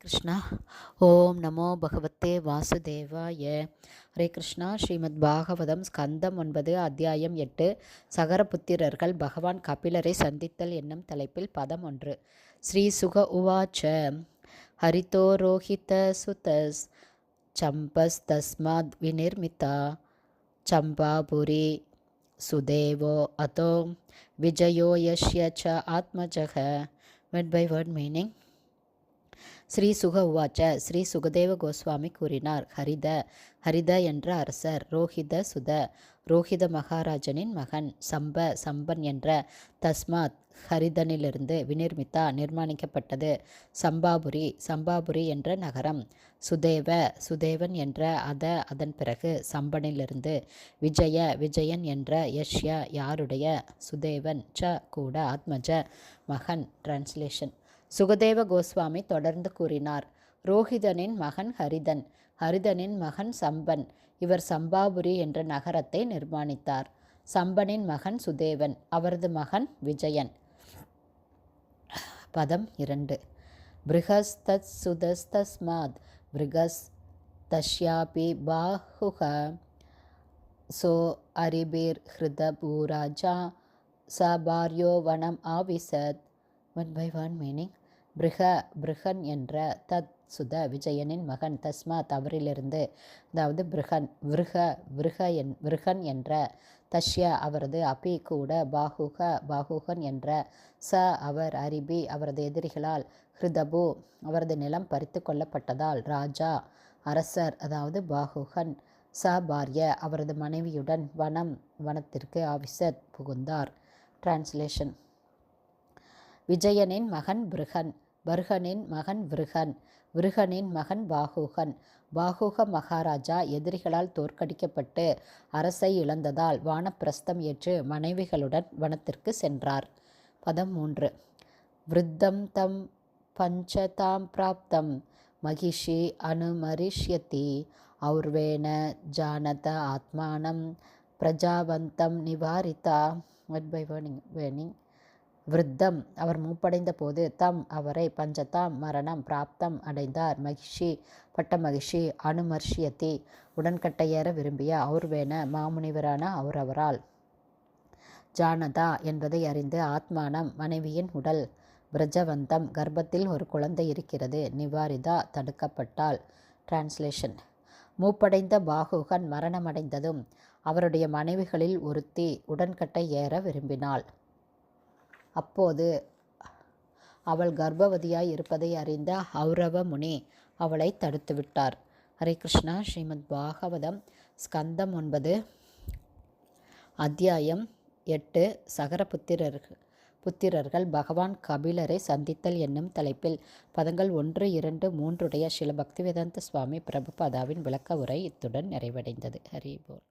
கிருஷ்ணா. ஓம் நமோ பகவத்தே வாசுதேவாய. ஹரே கிருஷ்ணா. ஸ்ரீமத் பாகவதம் ஸ்கந்தம் ஒன்பது அத்தியாயம் எட்டு. சகரபுத்திரர்கள் பகவான் கபிலரை சந்தித்தல் என்னும் தலைப்பில் பதம் ஒன்று. ஸ்ரீ சுக உவாச்ச. ஹரிதோரோஹித சுதஸ். சம்பஸ் தஸ்மாத் விநிர்மிதா. சம்பாபுரி. சுதேவோ அதோ விஜயோ யஷ்ய ச ஆத்மஜக. Word by word meaning Shri Shuka உவாச்ச ஸ்ரீ சுகதேவ கோஸ்வாமி கூறினார். ஹரித ஹரித என்ற அரசர் ரோஹித சுத ரோஹித மகாராஜனின் மகன் சம்ப சம்பன் என்ற தஸ்மாத் ஹரிதனிலிருந்து விநிர்மிதா நிர்மாணிக்கப்பட்டது. சம்பாபுரி சம்பாபுரி என்ற நகரம். சுதேவ சுதேவன் என்ற அத அதன் பிறகு சம்பனிலிருந்து விஜய விஜயன் என்ற யஷ்யா யாருடைய சுதேவன் ச கூட ஆத்மஜ மகன். டிரான்ஸ்லேஷன் சுகதேவ கோஸ்வாமி தொடர்ந்து கூறினார். ரோஹிதனின் மகன் ஹரிதன் ஹரிதனின் மகன் சம்பன் இவர் சம்பாபுரி என்ற நகரத்தை நிர்மாணித்தார். சம்பனின் மகன் சுதேவன் அவரது மகன் விஜயன். பதம் இரண்டு. பிருகஸ்தத் சுதஸ்தஸ்மாத் பிருகஸ் தஷ்யாபி பாஹுக சோ அரிபிர் ஹிருதபூராஜா ச பாரியோவனம் ஆவிசத். One by one meaning. பிருக பிருகன் என்ற தத் சுத விஜயனின் மகன் தஸ்மா அவரிலிருந்து அதாவது பிருகன் விருக விருக என் விருகன் என்ற தஷ்ய அவரது அபி கூட பாகுக பாகுகன் என்ற ச அவர் அரிபி அவரது எதிரிகளால் ஹிருதபு அவரது நிலம் பறித்து கொள்ளப்பட்டதால் ராஜா அரசர் அதாவது பாகுகன் ச பாரிய அவரது மனைவியுடன் வனம் வனத்திற்கு ஆவிசத் புகுந்தார். டிரான்ஸ்லேஷன் விஜயனின் மகன் பிருகன் பர்கனின் மகன் விருகன் விருகனின் மகன் பாகுகன் பாகுக மகாராஜா எதிரிகளால் தோற்கடிக்கப்பட்டு அரசை இழந்ததால் வானப்பிரஸ்தம் ஏற்று மனைவிகளுடன் வனத்திற்கு சென்றார். பதம் மூன்று. விருத்தம் தம் பஞ்சதாம் பிராப்தம். மகிஷி அனுமரிஷ்யதி. ஔர்வேன ஜானத ஆத்மானம். பிரஜாவந்தம் நிவாரிதா ஒன் பை வேர்னிங் வேர்னிங் விருத்தம். அவர் மூப்படைந்த போது தம் அவரை பஞ்சதாம் மரணம் பிராப்தம் அடைந்தார். மகிஷி பட்ட மகிஷி அனுமர்ஷியத்தி. உடன்கட்டையேற விரும்பிய அவுர்வேன மாமுனிவரான அவரவரால் ஜானதா என்பதை அறிந்து ஆத்மானம் மனைவியின் உடல் பிரஜவந்தம் கர்ப்பத்தில் ஒரு குழந்தை இருக்கிறது. நிவாரிதா தடுக்கப்பட்டால் டிரான்ஸ்லேஷன் மூப்படைந்த பாகுகன் மரணமடைந்ததும் அவருடைய மனைவிகளில் ஒருத்தி உடன்கட்டை ஏற விரும்பினாள். அப்போது அவள் கர்ப்பவதியாய் இருப்பதை அறிந்த ஹௌரவ முனி அவளை தடுத்துவிட்டார். ஹரே கிருஷ்ணா ஸ்ரீமத் பாகவதம் ஸ்கந்தம் ஒன்பது அத்தியாயம் எட்டு சகர புத்திரர்கள் புத்திரர்கள் பகவான் கபிலரை சந்தித்தல் என்னும் தலைப்பில் பதங்கள் ஒன்று இரண்டு மூன்றுடைய சில பக்திவேதாந்த சுவாமி பிரபுபாதாவின் விளக்க உரை இத்துடன் நிறைவடைந்தது. ஹரி போல்.